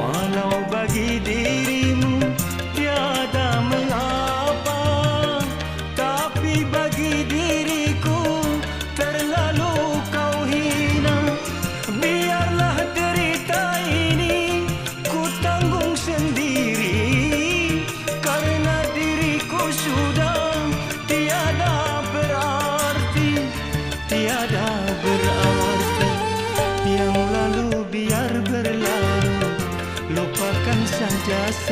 Walau bagi dirimu tiada mengapa. Tapi bagi diriku terlalu kau hina. Biarlah derita ini ku tanggung sendiri. Karena diriku sudah tiada berarti Tiada berarti. Santa